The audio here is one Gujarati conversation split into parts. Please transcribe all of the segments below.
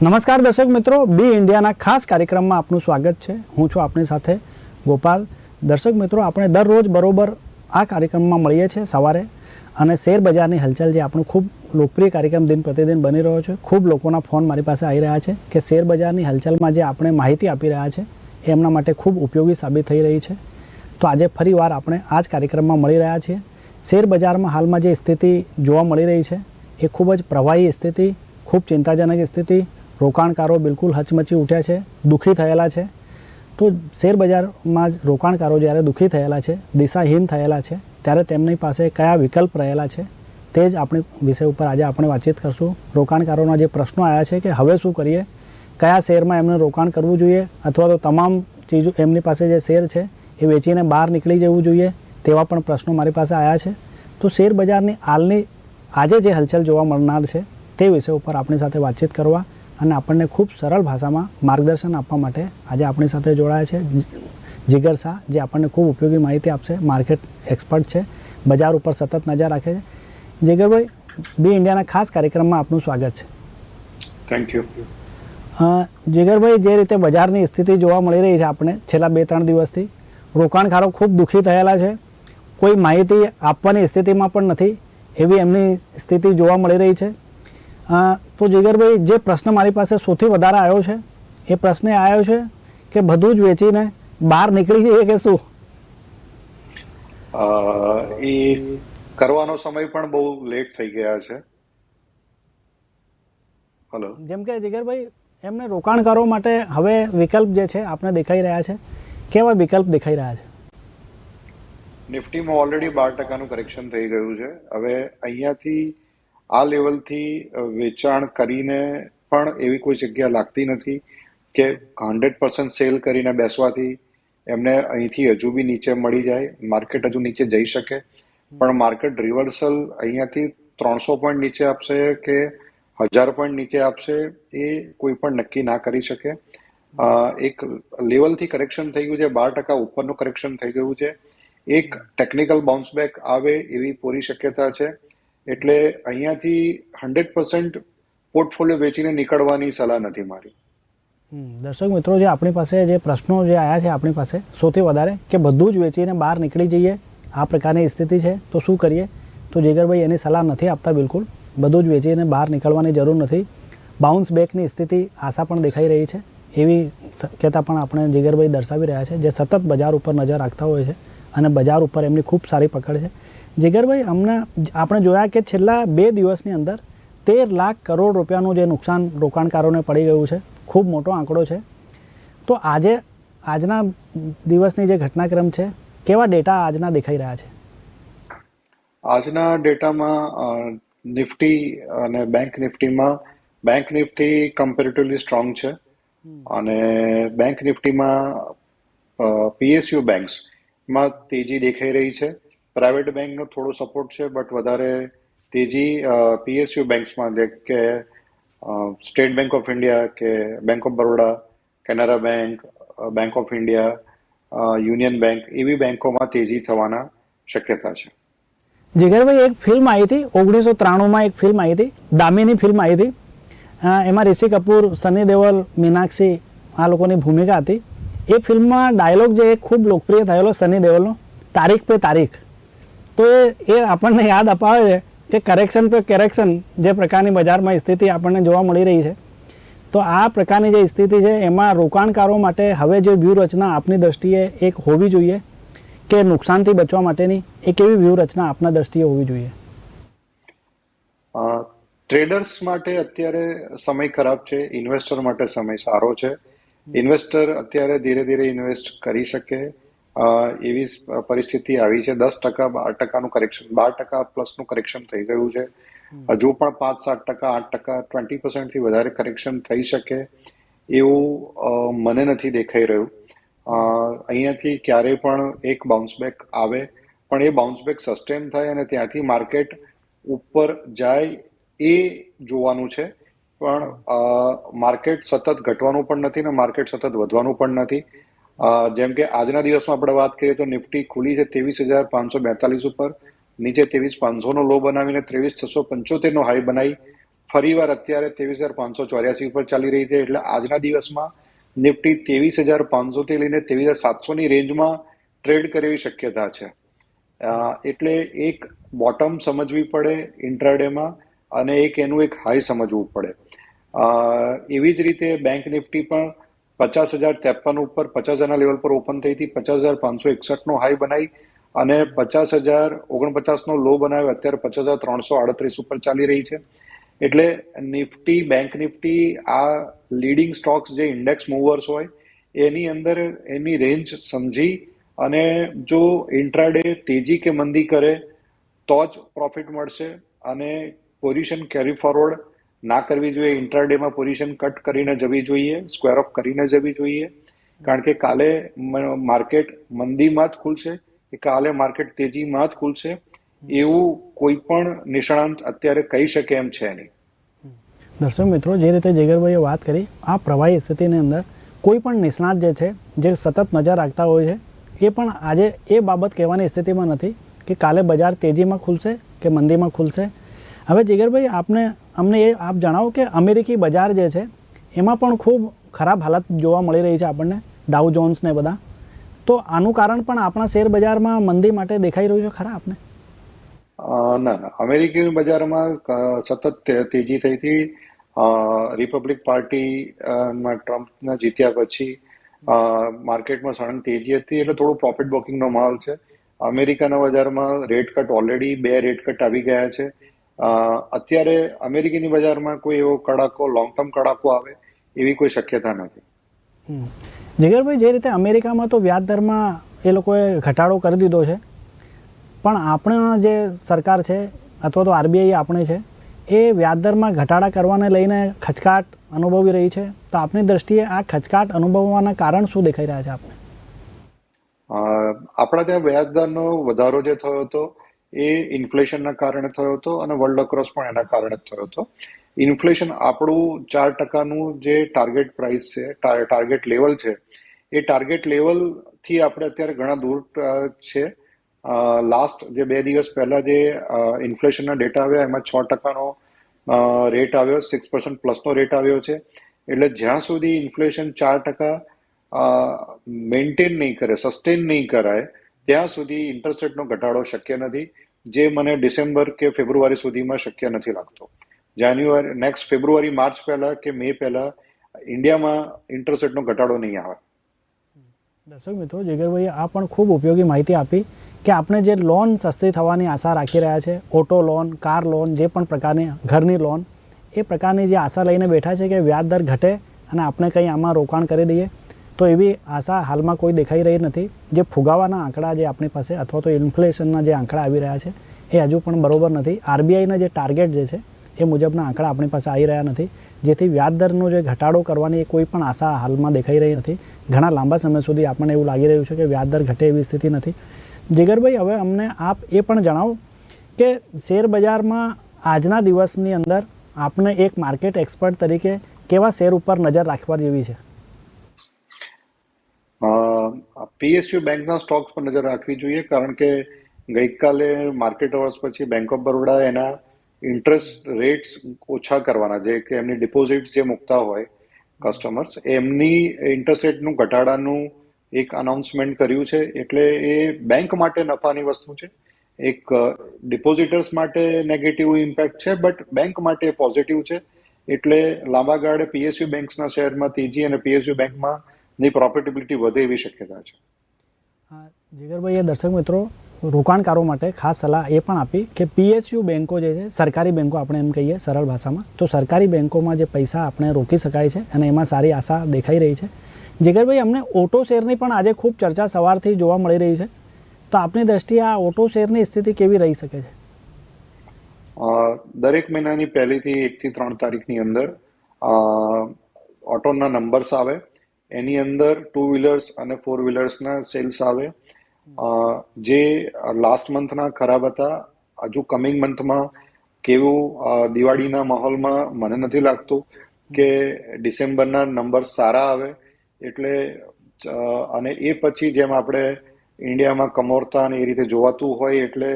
નમસ્કાર દર્શક મિત્રો, બી ઇન્ડિયાના ખાસ કાર્યક્રમમાં આપનું સ્વાગત છે. હું છું આપણી સાથે ગોપાલ. દર્શક મિત્રો, આપણે દરરોજ બરોબર આ કાર્યક્રમમાં મળીએ છીએ સવારે અને શેર બજારની હલચલ જે આપણું ખૂબ લોકપ્રિય કાર્યક્રમ દિન પ્રતિદિન બની રહ્યો છે, ખૂબ લોકોના ફોન મારી પાસે આવી રહ્યા છે કે શેર બજારની હલચલમાં જે આપણે માહિતી આપી રહ્યા છે, એ એમના માટે ખૂબ ઉપયોગી સાબિત થઈ રહી છે. તો આજે ફરીવાર આપણે આ જ કાર્યક્રમમાં મળી રહ્યા છીએ. શેર બજારમાં હાલમાં જે સ્થિતિ જોવા મળી રહી છે, એ ખૂબ જ પ્રવાહી સ્થિતિ, ખૂબ ચિંતાજનક સ્થિતિ રોકાણકારો બિલકુલ હચમચી ઉઠ્યા છે, દુઃખી થયેલા છે. તો શેર બજારમાં જ રોકાણકારો જ્યારે દુઃખી થયેલા છે, દિશાહીન થયેલા છે, ત્યારે તેમની પાસે કયા વિકલ્પ રહેલા છે, તે જ આપણે વિષય ઉપર આજે આપણે વાતચીત કરશું. રોકાણકારોના જે પ્રશ્નો આવ્યા છે કે હવે શું કરીએ, કયા શેરમાં એમને રોકાણ કરવું જોઈએ, અથવા તો તમામ ચીજો એમની પાસે જે શેર છે, એ વેચીને બહાર નીકળી જવું જોઈએ, તેવા પણ પ્રશ્નો મારી પાસે આવ્યા છે. તો શેર બજારની હાલની આજે જે હલચલ જોવા મળનાર છે, તે વિષય ઉપર આપણી સાથે વાતચીત કરવા અને આપણને ખૂબ સરળ ભાષામાં માર્ગદર્શન આપવા માટે આજે આપણી સાથે જોડાયા છે. જીગર શાહ જે આપણને ખૂબ ઉપયોગી માહિતી આપશે. માર્કેટ એક્સપર્ટ છે. બજાર ઉપર સતત નજર રાખે છે. જીગરભાઈ બી ઇન્ડિયાના ખાસ કાર્યક્રમમાં આપનું સ્વાગત છે. થેન્ક યુ જીગરભાઈ જે રીતે બજારની સ્થિતિ જોવા મળી રહી છે આપણે છેલ્લા બે ત્રણ દિવસથી રોકાણકારો ખૂબ દુઃખી થયેલા છે. કોઈ માહિતી આપવાની સ્થિતિમાં પણ નથી એવી એમની સ્થિતિ જોવા મળી રહી છે. તો જીગરભાઈ જે પ્રશ્ન મારી પાસે સૌથી વધારે આવ્યો છે એ પ્રશ્ન આવ્યો છે કે બધું જ વેચીને બહાર નીકળી જઈએ કે શું? એ કરવાનો સમય પણ બહુ લેટ થઈ ગયા છે. હલો જેમ કે જીગરભાઈ એમને રોકાણકારો માટે હવે વિકલ્પ જે છે આપણે દેખાઈ રહ્યા છે. કેવા વિકલ્પ દેખાઈ રહ્યા છે? નિફ્ટીમાં ઓલરેડી બાર ટકાનું કરેક્શન થઈ ગયું છે. હવે અહીંયાથી આ લેવલથી વેચાણ કરીને પણ એવી કોઈ જગ્યા લાગતી નથી કે હંડ્રેડ પર્સન્ટ સેલ કરીને બેસવાથી એમને અહીંથી હજુ બી નીચે મળી જાય, માર્કેટ હજુ નીચે જઈ શકે. પણ માર્કેટ રિવર્સલ અહીંયાથી ત્રણસો પોઈન્ટ નીચે આપશે કે હજાર પોઈન્ટ નીચે આપશે એ કોઈ પણ નક્કી ના કરી શકે. એક લેવલથી કરેક્શન થઈ ગયું છે, બાર ટકા ઉપરનું કરેક્શન થઈ ગયું છે. એક ટેકનિકલ બાઉન્સ બેક આવે એવી પૂરી શક્યતા છે. એટલે અહીંયાથી હંડ્રેડ પર્સન્ટ પોર્ટફોલિયો વેચીને નીકળવાની સલાહ નથી મારી. દર્શક મિત્રો, જે આપણી પાસે જે પ્રશ્નો જે આવ્યા છે આપણી પાસે, સૌથી વધારે કે બધું જ વેચીને બહાર નીકળી જઈએ, આ પ્રકારની સ્થિતિ છે, તો શું કરીએ? તો જેગરભાઈ એની સલાહ નથી આપતા બિલકુલ. બધું જ વેચીને બહાર નીકળવાની જરૂર નથી. બાઉન્સ બેકની સ્થિતિ આશા પણ દેખાઈ રહી છે. એવી શક્યતા પણ આપણે જીગરભાઈ દર્શાવી રહ્યા છે, જે સતત બજાર ઉપર નજર રાખતા હોય છે. અને બજાર ઉપર એમની ખૂબ સારી પકડ છે. જીગરભાઈ હમણાં આપણે જોયા કે છેલ્લા બે દિવસની અંદર તેર લાખ કરોડ રૂપિયાનું જે નુકસાન રોકાણકારોને પડી ગયું છે ખૂબ મોટો આંકડો છે. તો આજે આજના દિવસની જે ઘટનાક્રમ છે કેવા ડેટા આજના દેખાઈ રહ્યા છે? આજના ડેટામાં નિફ્ટી અને બેંક નિફ્ટીમાં બેંક નિફ્ટી કમ્પેરેટિવલી સ્ટ્રોંગ છે. અને બેંક નિફ્ટીમાં પીએસયુ બેંક્સમાં તેજી દેખાઈ રહી છે. પ્રાઇવેટ બેંકનો થોડો સપોર્ટ છે બટ વધારે તેજી પીએસયુ બેંક્સમાં જે કે સ્ટેટ બેંક ઓફ ઇન્ડિયા કે Bank of Baroda Canara Bank Bank of India Union Bank એવી બેંકોમાં તેજી થવાના શક્યતા છે. જીગરભાઈ, એક ફિલ્મ આવી હતી, ઓગણીસો ત્રાણુંમાં એક ફિલ્મ આવી હતી, દામિની ફિલ્મ આવી હતી. એમાં રિષિ કપૂર, સની દેવલ મીનાક્ષી આ લોકોની ભૂમિકા હતી. એ ફિલ્મમાં ડાયલોગ જે ખૂબ લોકપ્રિય થયેલો સની દેવલનો તારીખ પે તારીખ. તો એ એ આપણને યાદ અપાવે છે કે કરેક્શન પે કરેક્શન જે પ્રકારની બજારમાં સ્થિતિ આપણને જોવા મળી રહી છે. તો આ પ્રકારની જે સ્થિતિ છે, એમાં રોકાણકારો માટે હવે જે વ્યૂહરચના આપની દ્રષ્ટિએ એક હોવી જોઈએ કે નુકસાનથી બચવા માટેની, એક એવી વ્યૂહરચના આપના દ્રષ્ટિએ હોવી જોઈએ? ટ્રેડર્સ માટે અત્યારે સમય ખરાબ છે ઇન્વેસ્ટર માટે સમય સારો છે. ઇન્વેસ્ટર અત્યારે ધીરે ધીરે ઇન્વેસ્ટ કરી શકે. એવી પરિસ્થિતિ આવી છે. દસ ટકા બાર ટકાનું કરેક્શન બાર ટકા પ્લસનું કરેક્શન થઈ ગયું છે. હજુ પણ પાંચ સાત ટકા આઠ ટકા ટ્વેન્ટી પર્સન્ટથી વધારે કરેક્શન થઈ શકે. એવું મને નથી દેખાઈ રહ્યું. અહીંયાથી ક્યારેય પણ એક બાઉન્સ બેક આવે. પણ એ બાઉન્સ બેક સસ્ટેન થાય અને ત્યાંથી માર્કેટ ઉપર જાય એ જોવાનું છે. પણ માર્કેટ સતત ઘટવાનું પણ નથી ને માર્કેટ સતત વધવાનું પણ નથી. જેમ કે આજના દિવસમાં આપણે વાત કરીએ તો નિફ્ટી ખુલી છે ત્રેવીસ હજાર પાંચસો બેતાલીસ ઉપર. નીચે ત્રેવીસ પાંચસોનો લો બનાવીને ત્રેવીસ છસો પંચોતેરનો હાઈ બનાવી. ફરીવાર અત્યારે ત્રેવીસ હજાર પાંચસો ચોર્યાસી ઉપર ચાલી રહી છે. એટલે આજના દિવસમાં નિફ્ટી ત્રેવીસ હજાર પાંચસોથી લઈને ત્રેવીસ હજાર સાતસોની રેન્જમાં ટ્રેડ કરે એવી શક્યતા છે. એટલે એક બોટમ સમજવી પડે ઇન્ટ્રાડેમાં અને એક એનું એક હાઈ સમજવું પડે. એવી જ રીતે બેંક નિફ્ટી પણ પચાસ હજાર ત્રેપન ઉપર, પચાસ હજારના લેવલ પર ઓપન થઈ હતી. પચાસ હજાર પાંચસો એકસઠનો હાઈ બનાવી અને પચાસ હજાર ઓગણપચાસનો લો બનાવ્યો. અત્યારે પચાસ હજાર ત્રણસો આડત્રીસ ઉપર ચાલી રહી છે. એટલે નિફ્ટી, બેંક નિફ્ટી, આ લીડિંગ સ્ટોક્સ જે ઇન્ડેક્સ મૂવર્સ હોય, એની અંદર એની રેન્જ સમજી અને જો ઇન્ટ્રાડે તેજી કે મંદી કરે, તો જ પ્રોફિટ મળશે અને પોઝિશન કેરી ફોરવર્ડ ના કરવી જોઈએ. ઇન્ટરડેમાં પોઝિશન કટ કરીને જવી જોઈએ. સ્ક્વેર ઓફ કરીને જવી જોઈએ. કારણ કે કાલે માર્કેટ મંદીમાં જ ખુલશે. કે કાલે માર્કેટ તેજીમાં જ ખુલશે. એવું કોઈ પણ નિષ્ણાંત અત્યારે કહી શકે એમ છે નહીં. દર્શક મિત્રો, જે રીતે જેગરભાઈએ વાત કરી, આ પ્રવાહી સ્થિતિની અંદર કોઈ પણ નિષ્ણાત જે છે, જે સતત નજર રાખતા હોય છે, એ પણ આજે એ બાબત કહેવાની સ્થિતિમાં નથી કે કાલે બજાર તેજીમાં ખુલશે કે મંદીમાં ખુલશે. હવે જીગરભાઈ આપને અમને એ આપ જણાવો કે અમેરિકી બજાર જે છે એમાં પણ ખૂબ ખરાબ હાલત જોવા મળી રહી છે આપણને ડાઉ જોન્સ ને બધા. તો આનું કારણ પણ આપણા શેર બજારમાં મંદી માટે દેખાઈ રહ્યું છે ખરા આપને? ના ના. અમેરિકી બજારમાં સતત તેજી થઈ હતી. રિપબ્લિક પાર્ટી અ, ટ્રમ્પના જીત્યા પછી માર્કેટમાં સળંગ તેજી હતી એટલે થોડું પ્રોફિટ બુકિંગનો માહોલ છે. અમેરિકાના બજારમાં રેટ કટ ઓલરેડી બે રેટ કટ આવી ગયા છે. અત્યારે અમેરિકીની બજારમાં કોઈ એવો કડાકો લોંગ ટર્મ કડાકો આવે એવી કોઈ શક્યતા નથી. જીગરભાઈ જે રીતે અમેરિકામાં તો વ્યાજ દરમાં એ લોકોએ ઘટાડો કરી દીધો છે પણ આપણા જે સરકાર છે અથવા તો આરબીઆઈ આપણે છે એ વ્યાજદરમાં ઘટાડા કરવાને લઈને ખચકાટ અનુભવી રહી છે. તો આપની દ્રષ્ટિએ આ ખચકાટ અનુભવવાના કારણ શું દેખાઈ રહ્યા છે આપને? અ, આપણા ત્યાં વ્યાજદરનો વધારો જે થયો હતો એ ઇન્ફ્લેશનના કારણે થયો હતો અને વર્લ્ડ અક્રોસ પણ એના કારણે જ થયો હતો. ઇન્ફ્લેશન આપણું ચાર ટકાનું જે ટાર્ગેટ પ્રાઇસ છે ટાર્ગેટ લેવલ છે, એ ટાર્ગેટ લેવલથી આપણે અત્યારે ઘણા દૂર છે. લાસ્ટ જે બે દિવસ પહેલા જે ઇન્ફ્લેશનના ડેટા આવ્યા, એમાં છ ટકાનો રેટ આવ્યો સિક્સ પર્સન્ટ પ્લસનો રેટ આવ્યો છે. એટલે જ્યાં સુધી ઇન્ફ્લેશન ચાર ટકા મેન્ટેન નહીં કરે સસ્ટેન નહીં કરાય ત્યાં સુધી ઇન્ટરેસ્ટ રેટનો ઘટાડો શક્ય નથી, જે મને ડિસેમ્બર કે ફેબ્રુઆરી સુધીમાં શક્ય નથી લાગતો. જાન્યુઆરી નેક્સ્ટ ફેબ્રુઆરી, માર્ચ પહેલા કે મે પહેલા ઇન્ડિયામાં ઇન્ટરેસ્ટ રેટનો ઘટાડો નહીં આવે. દર્શક મિત્રો જીગરભાઈએ આ પણ ખૂબ ઉપયોગી માહિતી આપી કે આપણે જે લોન સસ્તી થવાની આશા રાખી રહ્યા છે, ઓટો લોન, કાર લોન, જે પણ પ્રકારની ઘરની લોન, એ પ્રકારની જે આશા લઈને બેઠા છે કે વ્યાજ દર ઘટે અને આપણે કંઈ આમાં રોકાણ કરી દઈએ તો એવી આશા હાલમાં કોઈ દેખાઈ રહી નથી. જે ફુગાવાના આંકડા જે આપણી પાસે અથવા તો ઇન્ફ્લેશનના જે આંકડા આવી રહ્યા છે, એ હજુ પણ બરોબર નથી. આરબીઆઈના જે ટાર્ગેટ જે છે, એ મુજબના આંકડા આપણી પાસે આવી રહ્યા નથી. જેથી વ્યાજ દરનો જે ઘટાડો કરવાની કોઈ પણ આશા હાલમાં દેખાઈ રહી નથી. ઘણા લાંબા સમય સુધી આપણને એવું લાગી રહ્યું છે કે વ્યાજ દર ઘટે એવી સ્થિતિ નથી. જીગરભાઈ, હવે અમને આપ એ પણ જણાવો કે શેર બજારમાં આજના દિવસની અંદર આપણે એક માર્કેટ એક્સપર્ટ તરીકે કેવા શેર ઉપર નજર રાખવા જેવી છે? પીએસયુ બેંકના સ્ટોક્સ પર નજર રાખવી જોઈએ, કારણ કે ગઈકાલે માર્કેટ અવર્સ પછી બેંક ઓફ બરોડા એના ઇન્ટરેસ્ટ રેટ્સ ઓછા કરવાના જે કે એમની ડિપોઝિટ જે મૂકતા હોય કસ્ટમર્સ એમની ઇન્ટરેસ્ટ રેટનું ઘટાડાનું એક અનાઉન્સમેન્ટ કર્યું છે, એટલે એ બેંક માટે નફાની વસ્તુ છે. એક ડિપોઝિટર્સ માટે નેગેટિવ ઇમ્પેક્ટ છે બટ બેંક માટે પોઝિટિવ છે. એટલે લાંબા ગાળે પીએસયુ બેંક્સના શેરમાં તેજી અને પીએસયુ બેંકમાં ની પ્રોફિટેબિલિટી વધે એવી શક્યતા છે. જીગરભાઈએ દર્શક મિત્રો રોકાણકારો માટે ખાસ સલાહ એ પણ આપી કે પીએસયુ બેન્કો જે છે સરકારી બેન્કો આપણે એમ કહીએ સરળ ભાષામાં તો સરકારી બેન્કોમાં જે પૈસા આપણે રોકી શકાય છે અને એમાં સારી આશા દેખાઈ રહી છે. જીગરભાઈ અમને ઓટો શેરની પણ આજે ખૂબ ચર્ચા સવારથી જોવા મળી રહી છે. તો આપની દ્રષ્ટિએ આ ઓટો શેરની સ્થિતિ કેવી રહી શકે છે? દરેક મહિનાની પહેલીથી એકથી ત્રણ તારીખની અંદર ઓટોના નંબર્સ આવે એની અંદર ટુ વ્હીલર્સ અને ફોર વ્હીલર્સના સેલ્સ આવે. જે લાસ્ટ મંથના ખરાબ હતા હજુ કમિંગ મંથમાં કેવું દિવાળીના માહોલમાં મને નથી લાગતું કે ડિસેમ્બરના નંબર સારા આવે. એટલે અને એ પછી જેમ આપણે ઇન્ડિયામાં કમોરતા અને એ રીતે જોવાતું હોય એટલે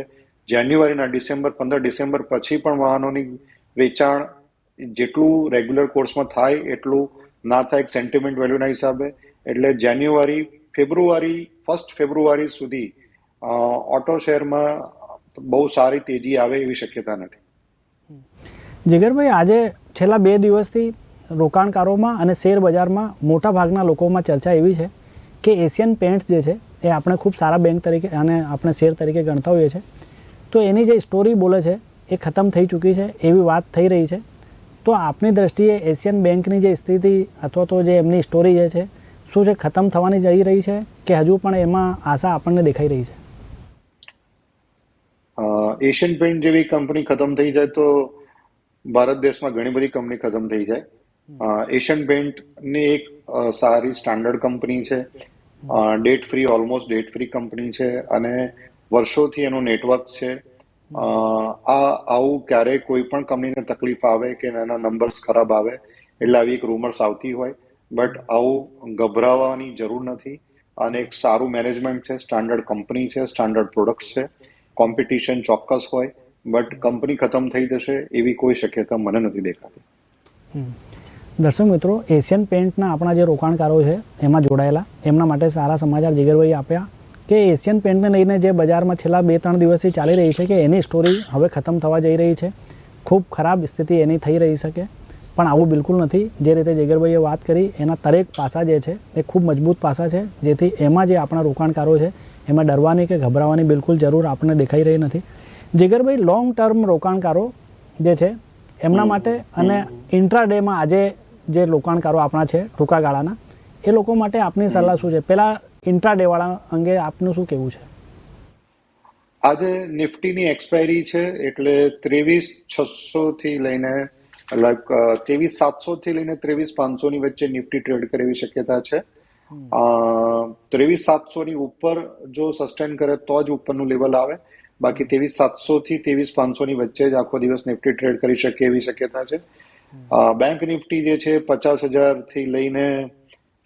જાન્યુઆરીના ડિસેમ્બર પંદર ડિસેમ્બર પછી પણ વાહનોની વેચાણ જેટલું રેગ્યુલર કોર્સમાં થાય એટલું ના થાય સેન્ટિમેન્ટ વેલ્યુના હિસાબે. એટલે જાન્યુઆરી ફેબ્રુઆરી ફર્સ્ટ ફેબ્રુઆરી સુધી ઓટો શેરમાં બહુ સારી તેજી આવે એવી શક્યતા નથી. જીગરભાઈ, આજે છેલ્લા બે દિવસથી રોકાણકારોમાં અને શેર બજારમાં મોટા ભાગના લોકોમાં ચર્ચા એવી છે કે એશિયન પેન્ટ્સ જે છે, એ આપણે ખૂબ સારા બેંક તરીકે અને આપણે શેર તરીકે ગણતા હોઈએ છીએ. તો એની જે સ્ટોરી બોલે છે, એ ખતમ થઈ ચૂકી છે એવી વાત થઈ રહી છે. તો આપની દ્રષ્ટિએ એશિયન બેંકની જે સ્થિતિ અથવા તો જે એમની સ્ટોરી જે છે શું છે ખતમ થવાની જઈ રહી છે કે હજુ પણ એમાં આશા આપણને દેખાઈ રહી છે? એશિયન પેન્ટ જેવી કંપની ખતમ થઈ જાય તો ભારત દેશમાં ઘણી બધી કંપની ખતમ થઈ જાય. એશિયન પેન્ટની એક સારી સ્ટાન્ડર્ડ કંપની છે. Debt free almost debt free company છે અને વર્ષોથી એનું નેટવર્ક છે. આ, આવું ક્યારેય કોઈ પણ કંપનીને તકલીફ આવે કે એના નંબર્સ ખરાબ આવે, એટલે આવી એક રૂમર્સ આવતી હોય. બટ આવું ગભરાવાની જરૂર નથી. અને એક સારું મેનેજમેન્ટ છે સ્ટાન્ડર્ડ કંપની છે સ્ટાન્ડર્ડ પ્રોડક્ટ્સ છે. કોમ્પિટિશન ચોક્કસ હોય બટ કંપની ખતમ થઈ જશે એવી કોઈ શક્યતા મને નથી દેખાતી. દર્શક મિત્રો એશિયન પેન્ટના આપણા જે રોકાણકારો છે, એમાં જોડાયેલા. એમના માટે સારા સમાચાર જીગરભાઈ આપ્યા. કે એશિયન પેન્ટને લઈને જે બજારમાં છેલ્લા બે ત્રણ દિવસથી ચાલી રહી છે કે એની સ્ટોરી હવે ખતમ થવા જઈ રહી છે. ખૂબ ખરાબ સ્થિતિ એની થઈ રહી શકે. પણ આવું બિલકુલ નથી. જે રીતે જીગરભાઈએ વાત કરી, એના દરેક પાસા જે છે, એ ખૂબ મજબૂત પાસા છે. જેથી એમાં જે આપણા રોકાણકારો છે, એમાં ડરવાની કે ગભરાવાની બિલકુલ જરૂર આપણને દેખાઈ રહી નથી. જેગરભાઈ લોંગ ટર્મ રોકાણકારો જે છે, એમના માટે અને ઇન્ટ્રાડેમાં આજે જે રોકાણકારો આપણા છે, ટૂંકા ગાળાના, એ લોકો માટે આપની સલાહ શું છે? પેલા ઇન્ટ્રાડે વાળા અંગે આપનું શું કહેવું છે? આજે નિફ્ટીની એક્સપાયરી છે એટલે ત્રેવીસ છસો થી લઈને લાઈક ત્રેવીસ સાતસો થી લઈને ત્રેવીસ પાંચસો ની વચ્ચે નિફ્ટી ટ્રેડ કરવી શક્યતા છે. ત્રેવીસ સાતસો ની ઉપર જો સસ્ટેન કરે તો જ ઉપરનું લેવલ આવે. બાકી ત્રેવીસ સાતસો થી ત્રેવીસ પાંચસો ની વચ્ચે જ આખો દિવસ નિફ્ટી ટ્રેડ કરી શકે એવી શક્યતા છે. બેંક નિફ્ટી જે છે પચાસ હજારથી લઈને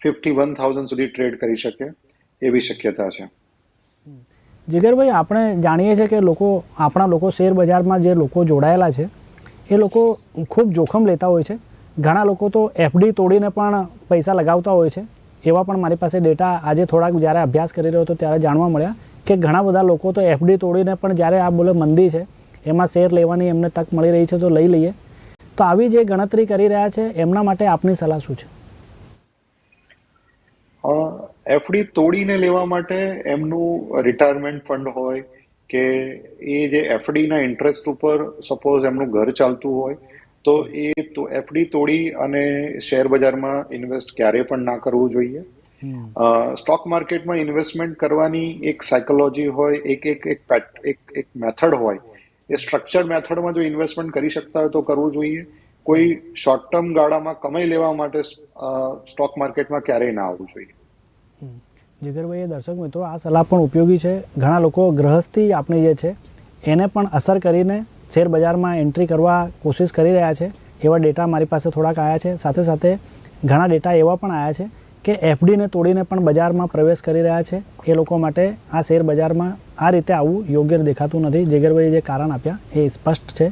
ફિફ્ટી વન થાઉઝન્ડ સુધી ટ્રેડ કરી શકે. એવી શક્યતા છે. જીગરભાઈ આપણે જાણીએ છીએ કે લોકો આપણા લોકો શેર બજારમાં જે લોકો જોડાયેલા છે એ લોકો ખૂબ જોખમ લેતા હોય છે. ઘણા લોકો તો એફડી તોડીને પણ પૈસા લગાવતા હોય છે. એવા પણ મારી પાસે ડેટા આજે થોડાક જ્યારે અભ્યાસ કરી રહ્યો હતો ત્યારે જાણવા મળ્યા કે ઘણા બધા લોકો તો એફડી તોડીને પણ જ્યારે આ બોલે મંદી છે એમાં શેર લેવાની એમને તક મળી રહી છે તો લઈ લઈએ. તો આવી જે ગણતરી કરી રહ્યા છે એમના માટે આપની સલાહ શું છે? એફડી તોડીને લેવા માટે એમનું રિટાયરમેન્ટ ફંડ હોય કે એ જે એફડીના ઇન્ટરેસ્ટ ઉપર સપોઝ એમનું ઘર ચાલતું હોય તો એ તો એફડી તોડી અને શેર બજારમાં ઇન્વેસ્ટ ક્યારેય પણ ના કરવું જોઈએ. સ્ટોક માર્કેટમાં ઇન્વેસ્ટમેન્ટ કરવાની એક સાયકોલોજી હોય એક એક એક પેટ એક એક મેથડ હોય. એ સ્ટ્રક્ચર મેથડમાં જો ઇન્વેસ્ટમેન્ટ કરી શકતા હોય તો કરવું જોઈએ. કોઈ શોર્ટ ટર્મ ગાળામાં કમાઈ લેવા માટે સ્ટોક માર્કેટમાં ક્યારેય ના આવવું જોઈએ. જીગરભાઈ દર્શક મિત્રો આ સલાહ પણ ઉપયોગી છે. ઘણા લોકો ગ્રહસ્થી આપણી જે છે, એને પણ અસર કરીને શેર બજારમાં એન્ટ્રી કરવા કોશિશ કરી રહ્યા છે. એવા ડેટા મારી પાસે થોડાક આવ્યા છે. સાથે સાથે ઘણા ડેટા એવા પણ આવ્યા છે કે એફડીને તોડીને પણ બજારમાં પ્રવેશ કરી રહ્યા છે. એ લોકો માટે આ શેર બજારમાં આ રીતે આવવું યોગ્ય દેખાતું નથી. જીગરભાઈએ જે કારણ આપ્યા એ સ્પષ્ટ છે.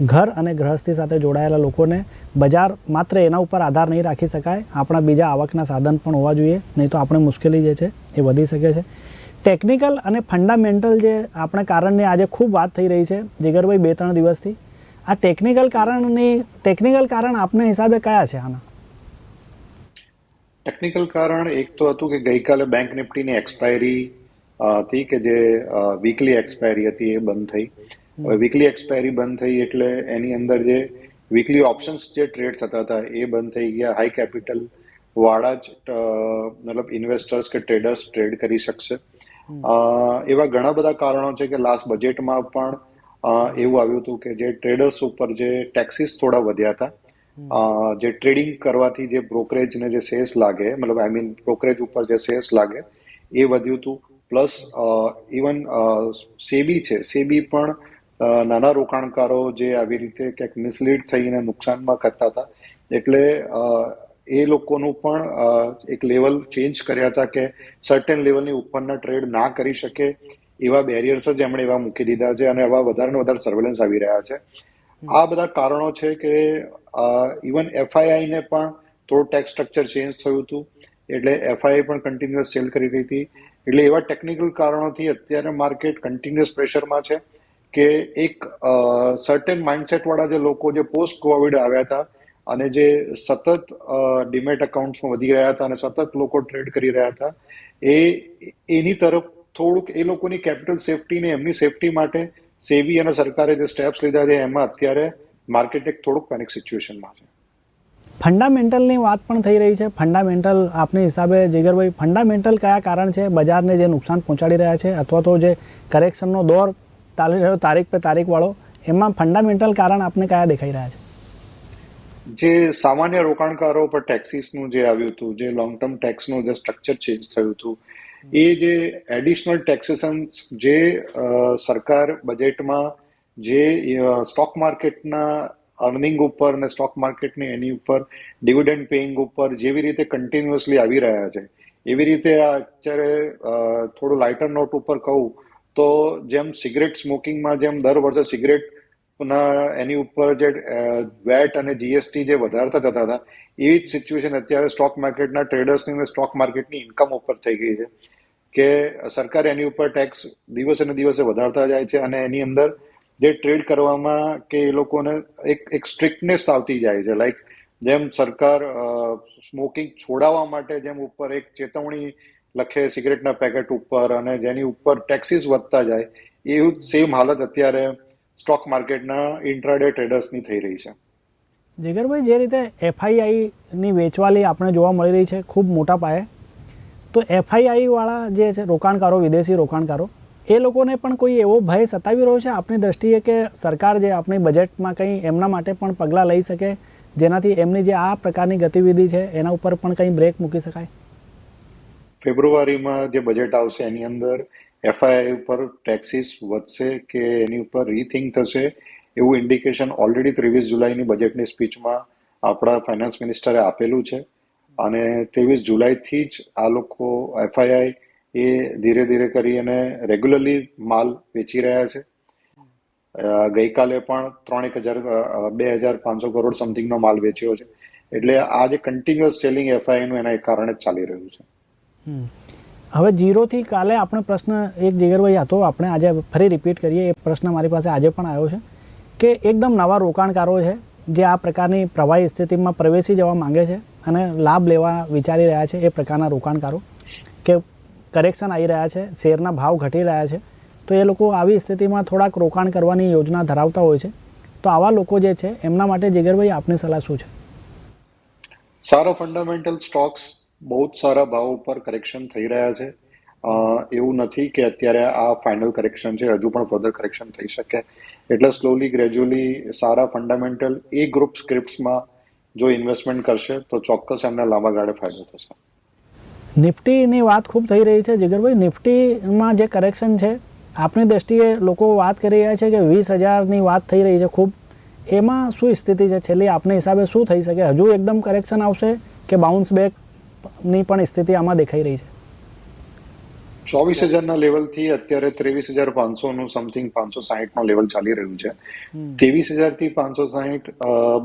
ઘર અને ગૃહસ્થી સાથે જોડાયેલા લોકોને બજાર માત્ર એના ઉપર આધાર નહીં રાખી શકાય, આપણા બીજા આવકના સાધન પણ હોવા જોઈએ, નહીં તો આપણે મુશ્કેલી જે છે એ વધી શકે છે. ટેકનિકલ અને ફંડામેન્ટલ જે આપણે કારણની આજે ખૂબ વાત થઈ રહી છે, જીગરભાઈ, બે, ત્રણ દિવસથી. આ ટેકનિકલ કારણની ટેકનિકલ કારણ આપને હિસાબે કયા છે આના? ટેકનિકલ કારણ એક તો હતું કે ગઈકાલે બેંક નિફ્ટીની એક્સપાયરી હતી કે જે વીકલી એક્સપાયરી હતી એ બંધ થઈ. વીકલી એક્સપાયરી બંધ થઈ એટલે એની અંદર જે વીકલી ઓપ્શન્સ જે ટ્રેડ થતા હતા એ બંધ થઈ ગયા. હાઈ કેપિટલ વાળા જ મતલબ ઇન્વેસ્ટર્સ કે ટ્રેડર્સ ટ્રેડ કરી શકશે. એવા ઘણા બધા કારણો છે કે લાસ્ટ બજેટમાં પણ એવું આવ્યું હતું કે જે ટ્રેડર્સ ઉપર જે ટેક્સીસ થોડા વધ્યા હતા જે ટ્રેડિંગ કરવાથી જે બ્રોકરેજ ને જે સેલ્સ લાગે મતલબ આઈ મીન બ્રોકરેજ ઉપર જે સેલ્સ લાગે એ વધ્યું હતું. પ્લસ ઇવન સેબી છે. સેબી પણ નાના રોકાણકારો જે આવી રીતે ક્યાંક મિસલીડ થઈને નુકસાનમાં કરતા હતા. એટલે એ લોકોનું પણ એક લેવલ ચેન્જ કર્યા હતા કે સર્ટેન લેવલની ઉપરના ટ્રેડ ના કરી શકે એવા બેરિયર્સ જ એમણે એવા મૂકી દીધા છે અને એવા વધારે ને વધારે સર્વેલન્સ આવી રહ્યા છે. આ બધા કારણો છે કે ઇવન એફઆઈઆઈ ને પણ થોડું ટેક્સ સ્ટ્રક્ચર ચેન્જ થયું હતું. એટલે એફઆઈઆઈ પણ કન્ટિન્યુઅસ સેલ કરી રહી હતી. એટલે એવા ટેકનિકલ કારણોથી અત્યારે માર્કેટ કન્ટિન્યુઅસ પ્રેશરમાં છે. કે એક સર્ટેન માઇન્ડસેટ વાળા જે લોકો જે પોસ્ટ કોવિડ આવ્યા હતા અને જે સતત ડિમેટ એકાઉન્ટ્સમાં વધી રહ્યા હતા અને સતત લોકો ટ્રેડ કરી રહ્યા હતા, એ, એની તરફ થોડુંક એ લોકોની કેપિટલ સેફટી ને એમની સેફટી માટે સેવી અને સરકારે જે સ્ટેપ્સ લીધા છે, એમાં અત્યારે માર્કેટ એક થોડુંક પેનિક સિચ્યુએશનમાં છે. ફંડામેન્ટલની વાત પણ થઈ રહી છે. ફંડામેન્ટલ આપની હિસાબે, જીગરભાઈ ફંડામેન્ટલ કયા કારણ છે? બજારને જે નુકસાન પહોંચાડી રહ્યા છે? અથવા તો જે કરેક્શનનો દોર રહ્યો તારીખ પે તારીખવાળો એમાં ફંડામેન્ટલ કારણ આપને કયા દેખાઈ રહ્યા છે? જે સામાન્ય રોકાણકારો પર ટેક્સીસનું જે આવ્યું હતું, જે લોંગ ટર્મ ટેક્સનું જે સ્ટ્રક્ચર ચેન્જ થયું હતું, એ જે એડિશનલ ટેક્સેશન જે સરકાર બજેટમાં જે સ્ટોક માર્કેટના અર્નિંગ ઉપર અને સ્ટોક માર્કેટની એની ઉપર ડિવિડન્ડ પેઇંગ ઉપર જેવી રીતે કન્ટિન્યુઅસલી આવી રહ્યા છે, એવી રીતે અત્યારે થોડું લાઇટર નોટ ઉપર કહું તો જેમ સિગરેટ સ્મોકિંગમાં જેમ દર વર્ષે સિગરેટ ના એની ઉપર જે વેટ અને જીએસટી જે વધારતા થતા હતા, એવી જ સિચ્યુએશન અત્યારે સ્ટોક માર્કેટના ટ્રેડર્સની અને સ્ટોક માર્કેટની ઇન્કમ ઉપર થઈ ગઈ છે કે સરકાર એની ઉપર ટેક્સ દિવસે ને દિવસે વધારતા જાય છે અને એની અંદર જે ટ્રેડ કરવામાં કે એ લોકોને એક એક સ્ટ્રિક્ટનેસ આવતી જાય છે. લાઈક જેમ સરકાર સ્મોકિંગ છોડાવવા માટે જેમ ઉપર એક ચેતવણી લખે, સિગરેટના પેકેટ ઉપર અને જેની ઉપર ટેક્સીસ વધતા જાય, એવું સેમ હાલત અત્યારે સ્ટોક માર્કેટના ઇન્ટ્રાડે ટ્રેડર્સની થઈ રહી છે. જીગરભાઈ, જે રીતે એફઆઈઆઈની વેચવાલી આપણે જોવા મળી રહી છે ખૂબ મોટા પાયે, તો એફઆઈઆઈવાળા જે છે, રોકાણકારો, વિદેશી રોકાણકારો, એ લોકોને પણ કોઈ એવો ભય સતાવી રહ્યો છે આપની દ્રષ્ટિએ કે સરકાર જે આપણી બજેટમાં કંઈ એમના માટે પણ પગલાં લઈ શકે, જેનાથી એમની જે આ પ્રકારની ગતિવિધિ છે, એના ઉપર પણ કંઈ બ્રેક મૂકી શકાય? ફેબ્રુઆરીમાં જે બજેટ આવશે એની અંદર એફઆઈઆઈ ઉપર ટેક્સીસ વધશે કે એની ઉપર રીથિંક થશે એવું ઇન્ડિકેશન ઓલરેડી ત્રેવીસ જુલાઈની બજેટની સ્પીચમાં આપણા ફાઇનાન્સ મિનિસ્ટરે આપેલું છે. અને ત્રેવીસ જુલાઈથી જ આ લોકો એફઆઈઆઈ એ ધીરે ધીરે કરી અને રેગ્યુલરલી માલ વેચી રહ્યા છે. ગઈકાલે પણ ત્રણેક હજાર બે હજાર પાંચસો કરોડ સમથિંગનો માલ વેચ્યો છે. એટલે આ જે કન્ટિન્યુઅસ સેલિંગ એફઆઈઆઈનું એના કારણે જ ચાલી રહ્યું છે. હવે જીરોથી કાલે આપણે પ્રશ્ન એક જીગરભાઈ હતો, આપણે આજે ફરી રિપીટ કરીએ, એ પ્રશ્ન મારી પાસે આજે પણ આવ્યો છે કે એકદમ નવા રોકાણકારો છે, જે આ પ્રકારની પ્રવાહી સ્થિતિમાં પ્રવેશી જવા માંગે છે અને લાભ લેવા વિચારી રહ્યા છે એ પ્રકારના રોકાણકારો, કે કરેક્શન આવી રહ્યા છે, શેરના ભાવ ઘટી રહ્યા છે, તો એ લોકો આવી સ્થિતિમાં થોડાક રોકાણ કરવાની યોજના ધરાવતા હોય છે. તો આવા લોકો જે છે, એમના માટે જીગરભાઈ આપની સલાહ શું છે? સારો ફંડામેન્ટલ સ્ટોક્સ બહુ જ સારા ભાવ ઉપર કરેક્શન થઈ રહ્યા છે. એવું નથી કે અત્યારે આ ફાઇનલ કરેક્શન છે, હજુ પણ ફર્ધર કરેક્શન થઈ શકે. એટલે સ્લોલી ગ્રેજ્યુઅલી સારા ફંડામેન્ટલ એ ગ્રુપ સ્ક્રિપ્ટ્સમાં જો ઇન્વેસ્ટમેન્ટ કરશે, તો ચોક્કસ એમને લાંબા ગાળે ફાયદો થશે. નિફ્ટીની વાત ખૂબ થઈ રહી છે, જીગરભાઈ. નિફ્ટીમાં જે કરેક્શન છે આપણી દ્રષ્ટિએ લોકો વાત કરી રહ્યા છે કે વીસ હજારની વાત થઈ રહી છે ખૂબ. એમાં શું સ્થિતિ છે? છેલ્લી આપને હિસાબે શું થઈ શકે? હજુ એકદમ કરેક્શન આવશે કે બાઉન્સ બેકની પણ સ્થિતિ આમાં દેખાઈ રહી છે. ચોવીસ હજારના લેવલથી અત્યારે ત્રેવીસ હજાર પાંચસોનું સમથિંગ પાંચસો સાહીઠનું લેવલ ચાલી રહ્યું છે. ત્રેવીસ હજારથી પાંચસો સાહીઠ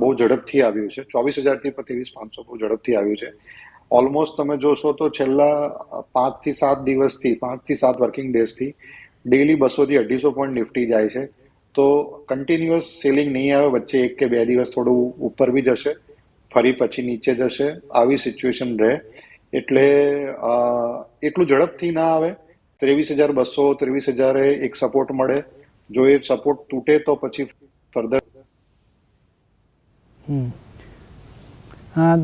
બહુ ઝડપથી આવ્યું છે. ચોવીસ હજારથી ત્રેવીસ પાંચસો બહુ ઝડપથી આવ્યું છે. ઓલમોસ્ટ તમે જોશો તો છેલ્લા પાંચથી સાત દિવસથી પાંચથી સાત વર્કિંગ ડેઝથી ડેઇલી બસોથી અઢીસો પોઈન્ટ નિફ્ટી જાય છે. તો કન્ટિન્યુઅસ સેલિંગ નહીં આવે વચ્ચે એક કે બે દિવસ થોડું ઉપર બી જશે. ફરી પછી નીચે જશે. આવી સિચ્યુએશન રહે. એટલે એટલું ઝડપથી ના આવે. ત્રેવીસ હજાર બસો ત્રેવીસ હજારે એક સપોર્ટ મળે. જો એ સપોર્ટ તૂટે તો પછી ફર્ધર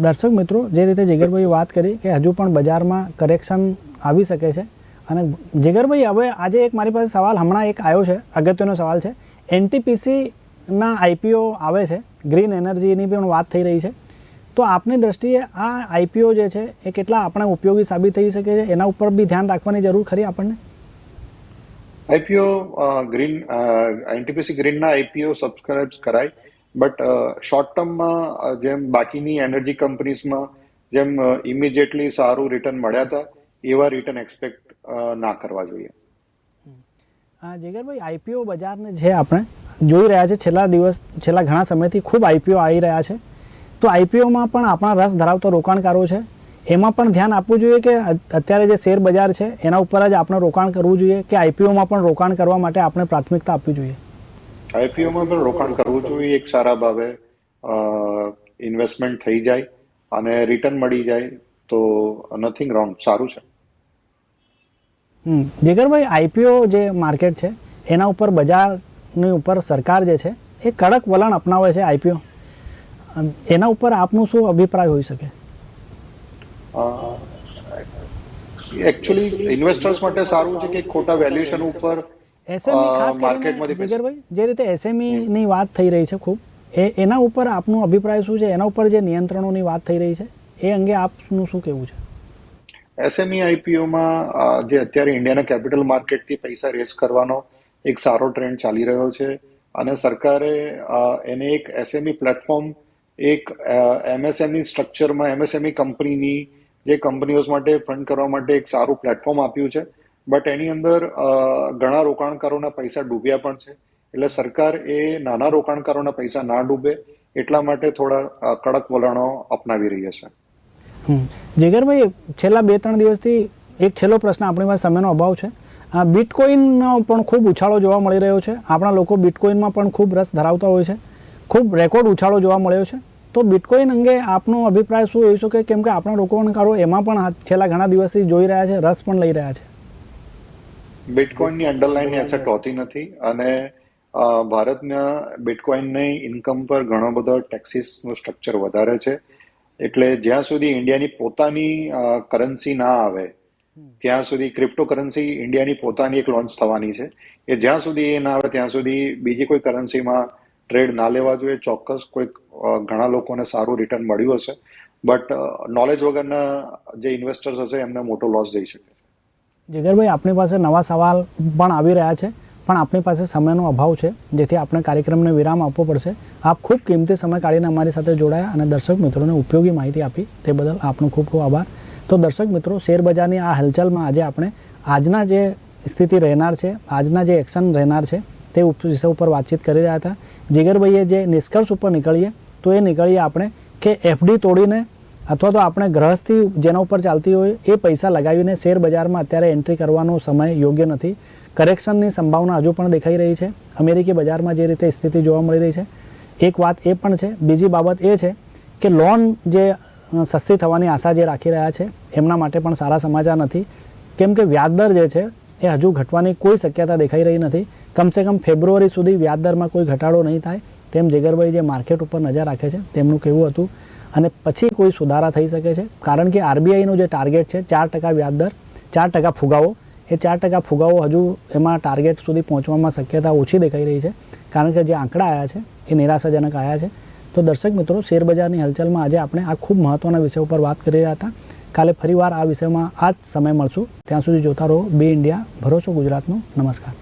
દર્શક મિત્રો, જે રીતે જીગરભાઈ વાત કરી કે હજુ પણ બજારમાં કરેક્શન આવી શકે છે. અને જીગરભાઈ, હવે આજે એક મારી પાસે સવાલ હમણાં એક આવ્યો છે, અગત્યનો સવાલ છે. એનટીપીસીના આઈપીઓ આવે છે. ગ્રીન એનર્જીની પણ વાત થઈ રહી છે. તો આપની દ્રષ્ટિએ આ આઈપીઓ જે છે એ કેટલા આપણે ઉપયોગી સાબિત થઈ શકે છે? એના ઉપર બી ધ્યાન રાખવાની જરૂર ખરી આપણને? આઈપીઓ ગ્રીન એનટીપીસી ગ્રીનના આઈપીઓ સબસ્ક્રાઇબ કરાય બટ શોર્ટ ટર્મમાં જેમ બાકીની એનર્જી કંપનીઝમાં જેમ ઇમિડિયેટલી સારું રિટર્ન મળ્યા હતા એવા રિટર્ન એક્સપેક્ટ ના કરવા જોઈએ. હા જીગરભાઈ આઈપીઓ બજારને છે આપણે જોઈ રહ્યા છે છેલ્લા દિવસ છેલ્લા ઘણા સમયથી ખૂબ આઈપીઓ આવી રહ્યા છે. તો આઈપીઓમાં પણ આપણા રસ ધરાવતો રોકાણકારો છે. એમાં પણ ધ્યાન આપવું જોઈએ કે અત્યારે જે શેર બજાર છે એના ઉપર જ આપણે રોકાણ કરવું જોઈએ કે આઈપીઓમાં પણ રોકાણ કરવા માટે આપણે પ્રાથમિકતા આપવી જોઈએ? આઈપીઓમાં પણ રોકાણ કરવું જોઈએ. એક સારા ભાવે ઇન્વેસ્ટમેન્ટ થઈ જાય અને રિટર્ન મળી જાય તો નથિંગ રોંગ સારું છે. હમ. જીગરભાઈ આઈપીઓ જે માર્કેટ છે એના ઉપર બજારની ઉપર સરકાર જે છે એ કડક વલણ અપનાવે છે આઈપીઓ એના ઉપર આપનું શું અભિપ્રાય હોઈ શકે? એકચ્યુઅલી ઇન્વેસ્ટર્સ માટે સારું છે કે ખોટા વેલ્યુએશન ઉપર એસએમઈ ખાસ કરીને જીગરભાઈ જે રીતે એસએમઈ ની વાત થઈ રહી છે ખૂબ એ એના ઉપર આપનો અભિપ્રાય શું છે? એના ઉપર જે નિયંત્રણોની વાત થઈ રહી છે એ અંગે આપનું શું કહેવું છે? એસએમઈ આઈપીઓમાં જે અત્યારે ઇન્ડિયાના કેપિટલ માર્કેટથી પૈસા રેસ કરવાનો એક સારો ટ્રેન્ડ ચાલી રહ્યો છે. અને સરકારે એને એક એસએમઈ પ્લેટફોર્મ એક એમએસએમઈ સ્ટ્રક્ચરમાં એમએસએમઈ કંપનીની જે કંપનીઓ માટે ફંડ કરવા માટે એક સારું પ્લેટફોર્મ આપ્યું છે. બટ એની અંદર ઘણા રોકાણકારોના પૈસા ડૂબ્યા પણ છે. એટલે સરકાર એ નાના રોકાણકારોના પૈસા ના ડૂબે. એટલા માટે થોડા કડક વલણો અપનાવી રહી છે. જીગરભાઈ છેલ્લા બે ત્રણ દિવસથી એક છેલ્લો પ્રશ્ન આપણી પાસે સમયનો અભાવ છે. બિટકોઇનનો પણ ખૂબ ઉછાળો જોવા મળી રહ્યો છે. આપણા લોકો બિટકોઇનમાં પણ ખૂબ રસ ધરાવતા હોય છે. ખૂબ રેકોર્ડ ઉછાળો જોવા મળ્યો છે. તો બિટકોઇન અંગે આપનો અભિપ્રાય શું હોઈ શકે? કેમ કે આપણા રોકાણકારો એમાં પણ છેલ્લા ઘણા દિવસથી જોઈ રહ્યા છે રસ પણ લઈ રહ્યા છે. બિટકોઇનની અંડરલાઇન એસેટ હોતી નથી અને ભારતના બિટકોઇનની ઇન્કમ પર ઘણો બધો ટેક્સીસનું સ્ટ્રક્ચર વધારે છે. એટલે જ્યાં સુધી ઇન્ડિયાની પોતાની કરન્સી ના આવે ત્યાં સુધી ક્રિપ્ટો કરન્સી ઇન્ડિયાની પોતાની એક લોન્ચ થવાની છે. એ જ્યાં સુધી એ ના આવે ત્યાં સુધી બીજી કોઈ કરન્સીમાં ટ્રેડ ના લેવા જોઈએ. ચોક્કસ કોઈક ઘણા લોકોને સારું રિટર્ન મળ્યું હશે. બટ નોલેજ વગરના જે ઇન્વેસ્ટર્સ હશે એમને મોટો લોસ જઈ શકે છે. જીગરભાઈ, આપણી પાસે નવા સવાલ પણ આવી રહ્યા છે, પણ આપણી પાસે સમયનો અભાવ છે, જેથી આપણે કાર્યક્રમને વિરામ આપવો પડશે. આપ ખૂબ કિંમતી સમય કાઢીને અમારી સાથે જોડાયા અને દર્શક મિત્રોને ઉપયોગી માહિતી આપી. તે બદલ આપનો ખૂબ ખૂબ આભાર. તો દર્શક મિત્રો શેરબજારની આ હલચલમાં આજે આપણે આજના જે સ્થિતિ રહેનાર છે, આજના જે એક્શન રહેનાર છે તે વિષય ઉપર વાતચીત કરી રહ્યા હતા. જીગરભાઈએ જે નિષ્કર્ષ ઉપર નીકળીએ, તો એ નીકળીએ આપણે કે એફડી તોડીને અથવા તો આપણે ગ્રહસ્થી જેના ઉપર ચાલતી હોય એ પૈસા લગાવીને શેર બજારમાં અત્યારે એન્ટ્રી કરવાનો સમય યોગ્ય નથી. કરેક્શનની સંભાવના હજુ પણ દેખાઈ રહી છે. અમેરિકી બજારમાં જે રીતે સ્થિતિ જોવા મળી રહી છે. એક વાત એ પણ છે, બીજી બાબત એ છે કે લોન જે સસ્તી થવાની આશા જે રાખી રહ્યા છે, એમના માટે પણ સારા સમાચાર નથી. કેમ કે વ્યાજદર જે છે એ હજુ ઘટવાની કોઈ શક્યતા દેખાઈ રહી નથી. કમસે કમ ફેબ્રુઆરી સુધી વ્યાજદરમાં કોઈ ઘટાડો નહીં થાય. તેમ જીગરભાઈ જે માર્કેટ ઉપર નજર રાખે છે, તેમનું કહેવું હતું. અને પછી કોઈ સુધારા થઈ શકે છે. કારણ કે આરબીઆઈનું જે ટાર્ગેટ છે, ચાર ટકા વ્યાજદર ચાર ટકા ફુગાવો. એ ચાર ટકા ફુગાવો હજુ એમાં ટાર્ગેટ સુધી પહોંચવામાં શક્યતા ઓછી દેખાઈ રહી છે. કારણ કે જે આંકડા આવ્યા છે, એ નિરાશાજનક આવ્યા છે. તો દર્શક મિત્રો, શેરબજારની હલચલમાં આજે આપણે આ ખૂબ મહત્ત્વના વિષય ઉપર વાત કરી રહ્યા હતા. કાલે ફરીવાર આ વિષયમાં આ જ સમય મળશું. ત્યાં સુધી જોતા રહો. બે ઇન્ડિયા. ભરોસો ગુજરાતનો. નમસ્કાર.